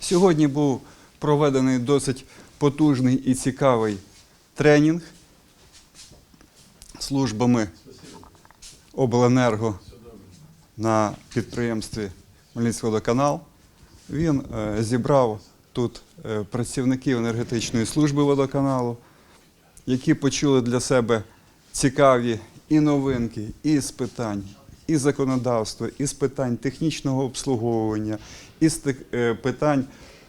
Сьогодні був проведений досить потужний і цікавий тренінг службами обленерго на підприємстві Хмельницький водоканал. Він е, зібрав тут е, працівників енергетичної служби водоканалу, які почули для себе цікаві і новинки, і з питань, і законодавства, і з питань технічного обслуговування, і з е, питань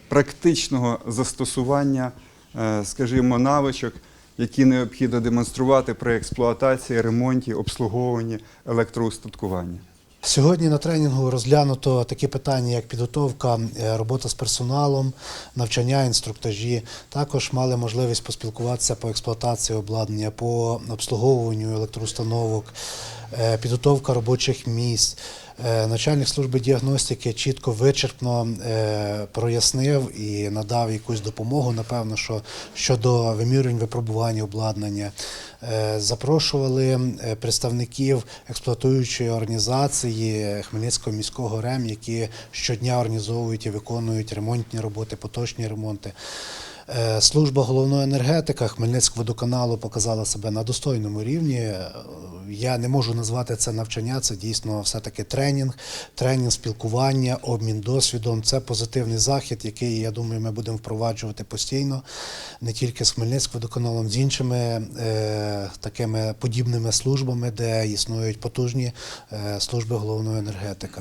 практичного застосування, е, скажімо, навичок, які необхідно демонструвати при експлуатації, ремонті, обслуговуванні електроустаткування. Сьогодні на тренінгу розглянуто такі питання, як підготовка, е, робота з персоналом, навчання, інструктажі. Також мали можливість поспілкуватися по експлуатації обладнання, по обслуговуванню електроустановок, підготовка робочих місць. Е, Начальник служби діагностики чітко вичерпно е, прояснив і надав якусь допомогу, напевно, що щодо вимірювань випробування обладнання. Е, Запрошували е, представників експлуатуючої організації Хмельницького міського РЕМ, які щодня організовують і виконують ремонтні роботи, поточні ремонти. Е, Служба головного енергетика Хмельницького водоканалу показала себе на достойному рівні. Я не можу назвати це навчання, це дійсно все-таки тренінг, тренінг спілкування, обмін досвідом. Це позитивний захід, який, я думаю, ми будемо впроваджувати постійно, не тільки з Хмельницьким водоканалом, з іншими е, такими подібними службами, де існують потужні е, служби головної енергетика.